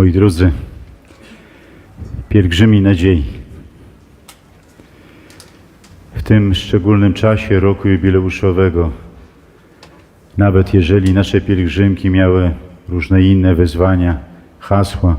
Moi drodzy, pielgrzymi nadziei. W tym szczególnym czasie roku jubileuszowego, nawet jeżeli nasze pielgrzymki miały różne inne wyzwania, hasła,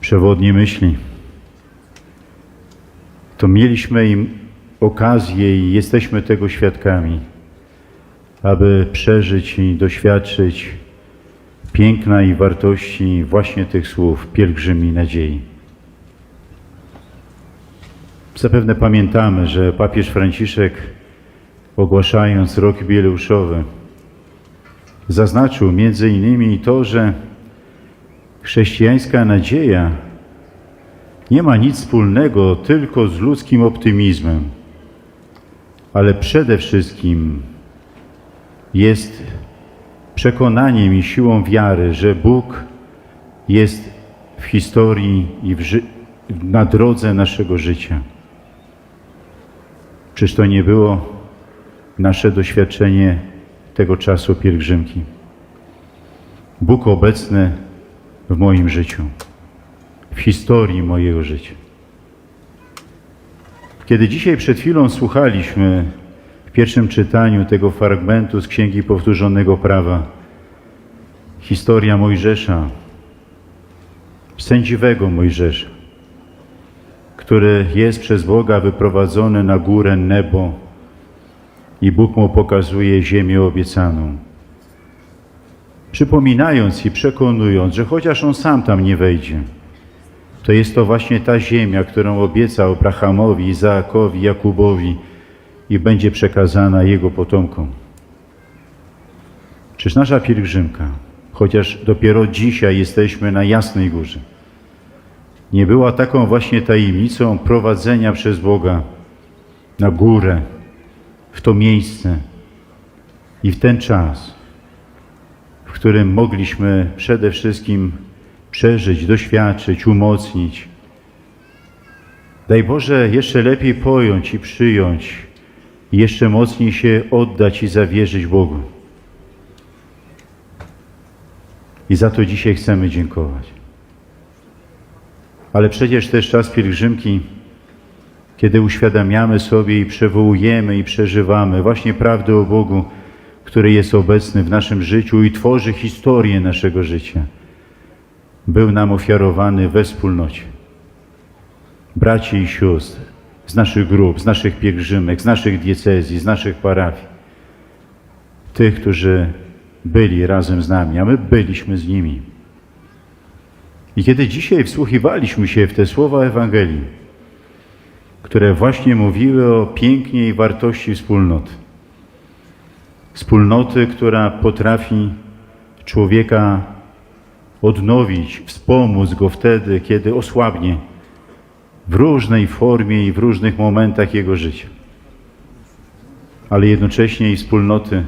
przewodnie myśli, to mieliśmy im okazję i jesteśmy tego świadkami, aby przeżyć i doświadczyć piękna i wartości właśnie tych słów pielgrzymi nadziei. Zapewne pamiętamy, że papież Franciszek ogłaszając rok jubileuszowy zaznaczył między innymi to, że chrześcijańska nadzieja nie ma nic wspólnego tylko z ludzkim optymizmem, ale przede wszystkim jest przekonaniem i siłą wiary, że Bóg jest w historii i w ży- na drodze naszego życia. Czyż to nie było nasze doświadczenie tego czasu pielgrzymki? Bóg obecny w moim życiu, w historii mojego życia. Kiedy dzisiaj przed chwilą słuchaliśmy w pierwszym czytaniu tego fragmentu z Księgi Powtórzonego Prawa, historia Mojżesza, sędziwego Mojżesza, który jest przez Boga wyprowadzony na górę Nebo i Bóg mu pokazuje ziemię obiecaną. Przypominając i przekonując, że chociaż on sam tam nie wejdzie, to jest to właśnie ta ziemia, którą obiecał Abrahamowi, Izaakowi, Jakubowi i będzie przekazana jego potomkom. Czyż nasza pielgrzymka, chociaż dopiero dzisiaj jesteśmy na Jasnej Górze, nie była taką właśnie tajemnicą prowadzenia przez Boga na górę, w to miejsce i w ten czas, w którym mogliśmy przede wszystkim przeżyć, doświadczyć, umocnić. Daj Boże jeszcze lepiej pojąć i przyjąć, jeszcze mocniej się oddać i zawierzyć Bogu. I za to dzisiaj chcemy dziękować. Ale przecież też czas pielgrzymki, kiedy uświadamiamy sobie i przywołujemy i przeżywamy właśnie prawdę o Bogu, który jest obecny w naszym życiu i tworzy historię naszego życia, był nam ofiarowany we wspólnocie. Braci i sióstr z naszych grup, z naszych pielgrzymek, z naszych diecezji, z naszych parafii, tych, którzy byli razem z nami, a my byliśmy z nimi. I kiedy dzisiaj wsłuchiwaliśmy się w te słowa Ewangelii, które właśnie mówiły o pięknie i wartości wspólnoty, wspólnoty, która potrafi człowieka odnowić, wspomóc go wtedy, kiedy osłabnie w różnej formie i w różnych momentach jego życia, ale jednocześnie i wspólnoty,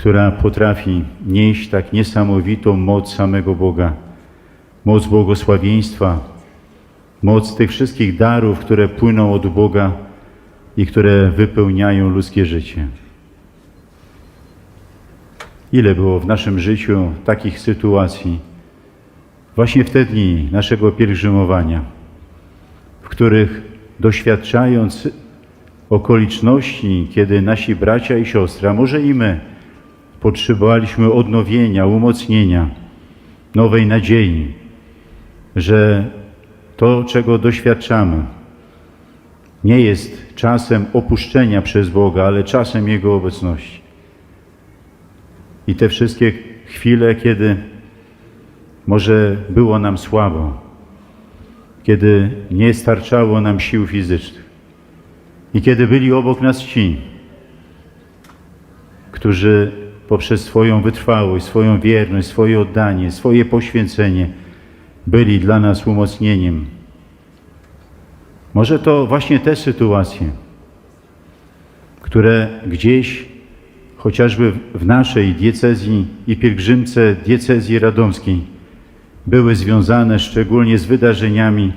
która potrafi nieść tak niesamowitą moc samego Boga, moc błogosławieństwa, moc tych wszystkich darów, które płyną od Boga i które wypełniają ludzkie życie. Ile było w naszym życiu takich sytuacji, właśnie w te dni naszego pielgrzymowania, w których doświadczając okoliczności, kiedy nasi bracia i siostry, a może i my, potrzebowaliśmy odnowienia, umocnienia, nowej nadziei, że to, czego doświadczamy, nie jest czasem opuszczenia przez Boga, ale czasem Jego obecności. I te wszystkie chwile, kiedy może było nam słabo, kiedy nie starczało nam sił fizycznych i kiedy byli obok nas ci, którzy poprzez swoją wytrwałość, swoją wierność, swoje oddanie, swoje poświęcenie byli dla nas umocnieniem. Może to właśnie te sytuacje, które gdzieś chociażby w naszej diecezji i pielgrzymce diecezji radomskiej były związane szczególnie z wydarzeniami,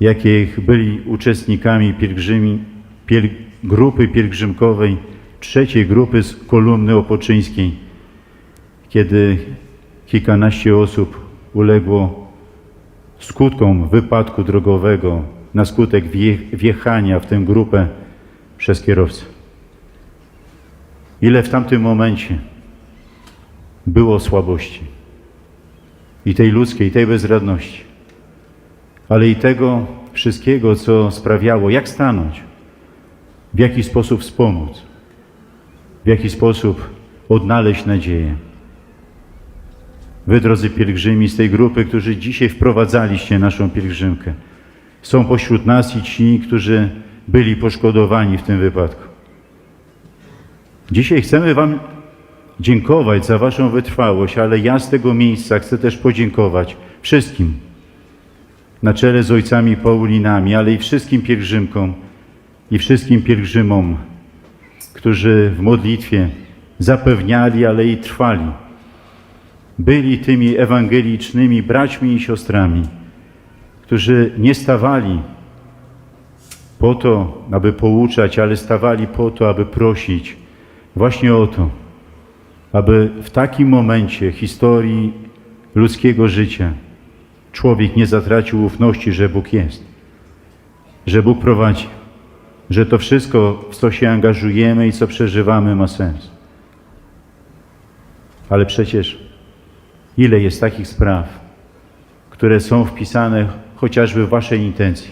jakich byli uczestnikami pielgrzymi, piel, grupy pielgrzymkowej, trzeciej grupy z kolumny opoczyńskiej, kiedy kilkanaście osób uległo skutkom wypadku drogowego na skutek wje- wjechania w tę grupę przez kierowcę. Ile w tamtym momencie było słabości i tej ludzkiej, i tej bezradności, ale i tego wszystkiego, co sprawiało, jak stanąć, w jaki sposób wspomóc, w jaki sposób odnaleźć nadzieję. Wy, drodzy pielgrzymi z tej grupy, którzy dzisiaj wprowadzaliście naszą pielgrzymkę, są pośród nas i ci, którzy byli poszkodowani w tym wypadku. Dzisiaj chcemy Wam dziękować za Waszą wytrwałość, ale ja z tego miejsca chcę też podziękować wszystkim, na czele z ojcami Paulinami, ale i wszystkim pielgrzymkom i wszystkim pielgrzymom, którzy w modlitwie zapewniali, ale i trwali. Byli tymi ewangelicznymi braćmi i siostrami, którzy nie stawali po to, aby pouczać, ale stawali po to, aby prosić właśnie o to, aby w takim momencie historii ludzkiego życia człowiek nie zatracił ufności, że Bóg jest, że Bóg prowadzi, że to wszystko, w co się angażujemy i co przeżywamy, ma sens. Ale przecież ile jest takich spraw, które są wpisane chociażby w Waszej intencji.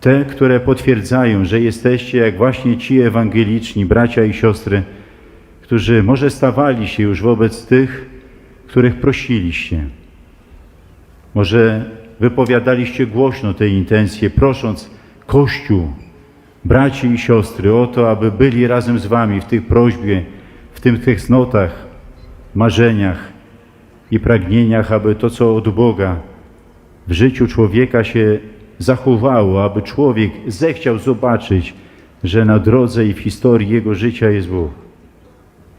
Te, które potwierdzają, że jesteście jak właśnie ci ewangeliczni bracia i siostry, którzy może stawali się już wobec tych, których prosiliście. Może wypowiadaliście głośno te intencje, prosząc Kościół, braci i siostry o to, aby byli razem z wami w tych prośbie, w tych tęsknotach, marzeniach i pragnieniach, aby to, co od Boga w życiu człowieka się zachowało, aby człowiek zechciał zobaczyć, że na drodze i w historii jego życia jest Bóg.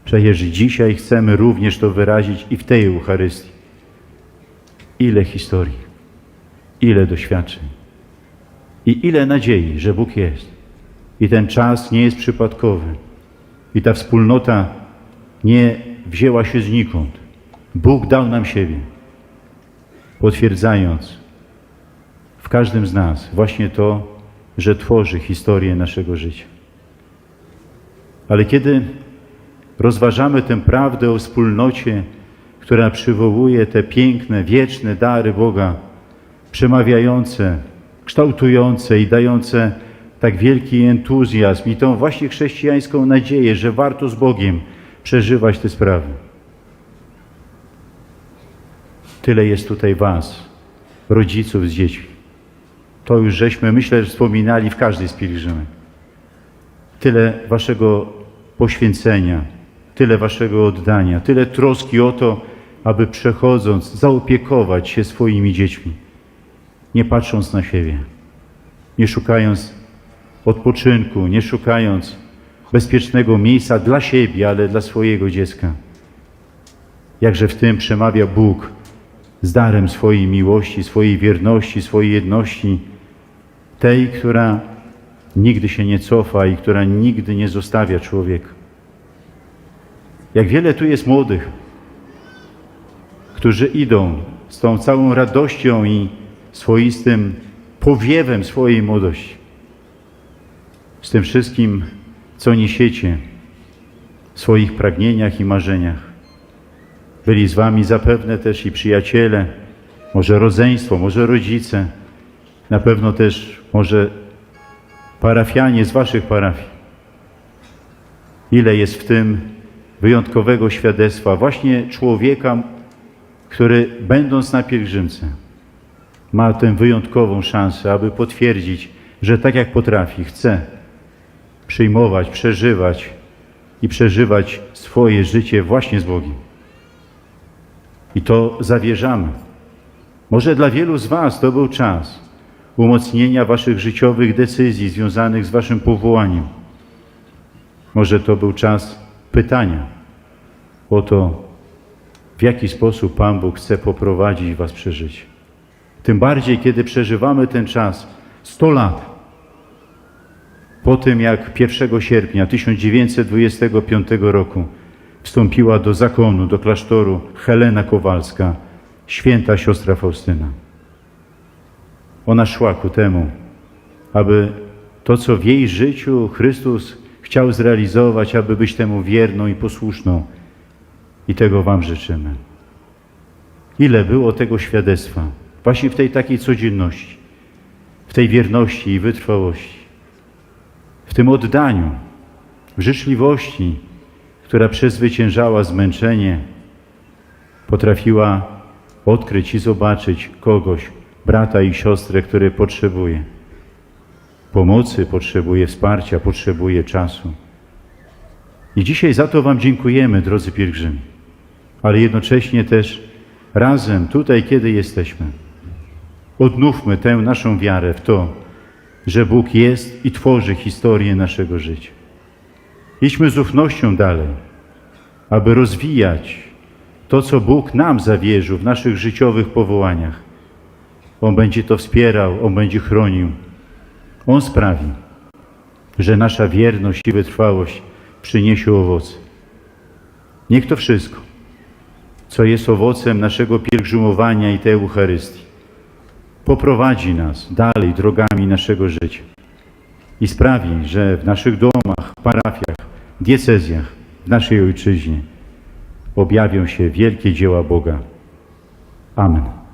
Przecież dzisiaj chcemy również to wyrazić i w tej Eucharystii. Ile historii, ile doświadczeń i ile nadziei, że Bóg jest. I ten czas nie jest przypadkowy. I ta wspólnota nie wzięła się znikąd. Bóg dał nam siebie, potwierdzając w każdym z nas właśnie to, że tworzy historię naszego życia. Ale kiedy rozważamy tę prawdę o wspólnocie, która przywołuje te piękne, wieczne dary Boga, przemawiające, kształtujące i dające tak wielki entuzjazm i tą właśnie chrześcijańską nadzieję, że warto z Bogiem przeżywać te sprawy. Tyle jest tutaj Was, rodziców z dziećmi. To już żeśmy, myślę, wspominali w każdej z pielgrzymek. Tyle Waszego poświęcenia, tyle Waszego oddania, tyle troski o to, aby przechodząc, zaopiekować się swoimi dziećmi, nie patrząc na siebie, nie szukając odpoczynku, nie szukając bezpiecznego miejsca dla siebie, ale dla swojego dziecka. Jakże w tym przemawia Bóg z darem swojej miłości, swojej wierności, swojej jedności, tej, która nigdy się nie cofa i która nigdy nie zostawia człowieka. Jak wiele tu jest młodych, którzy idą z tą całą radością i swoistym powiewem swojej młodości. Z tym wszystkim, co niesiecie w swoich pragnieniach i marzeniach. Byli z wami zapewne też i przyjaciele, może rodzeństwo, może rodzice, na pewno też może parafianie z waszych parafii. Ile jest w tym wyjątkowego świadectwa właśnie człowieka, który będąc na pielgrzymce ma tę wyjątkową szansę, aby potwierdzić, że tak jak potrafi, chce przyjmować, przeżywać i przeżywać swoje życie właśnie z Bogiem. I to zawierzamy. Może dla wielu z Was to był czas umocnienia Waszych życiowych decyzji związanych z Waszym powołaniem. Może to był czas pytania o to, w jaki sposób Pan Bóg chce poprowadzić Was przez życie. Tym bardziej, kiedy przeżywamy ten czas 100 lat po tym, jak 1 sierpnia 1925 roku wstąpiła do zakonu, do klasztoru Helena Kowalska, święta siostra Faustyna. Ona szła ku temu, aby to, co w jej życiu Chrystus chciał zrealizować, aby być temu wierną i posłuszną. I tego Wam życzymy. Ile było tego świadectwa, właśnie w tej takiej codzienności, w tej wierności i wytrwałości, w tym oddaniu, w życzliwości, która przezwyciężała zmęczenie, potrafiła odkryć i zobaczyć kogoś, brata i siostrę, który potrzebuje pomocy, potrzebuje wsparcia, potrzebuje czasu. I dzisiaj za to Wam dziękujemy, drodzy pielgrzymi, ale jednocześnie też razem, tutaj, kiedy jesteśmy, odnówmy tę naszą wiarę w to, że Bóg jest i tworzy historię naszego życia. Idźmy z ufnością dalej, aby rozwijać to, co Bóg nam zawierzył w naszych życiowych powołaniach. On będzie to wspierał, On będzie chronił. On sprawi, że nasza wierność i wytrwałość przyniesie owoce. Niech to wszystko, co jest owocem naszego pielgrzymowania i tej Eucharystii, poprowadzi nas dalej drogami naszego życia i sprawi, że w naszych domach, parafiach, diecezjach, w naszej Ojczyźnie objawią się wielkie dzieła Boga. Amen.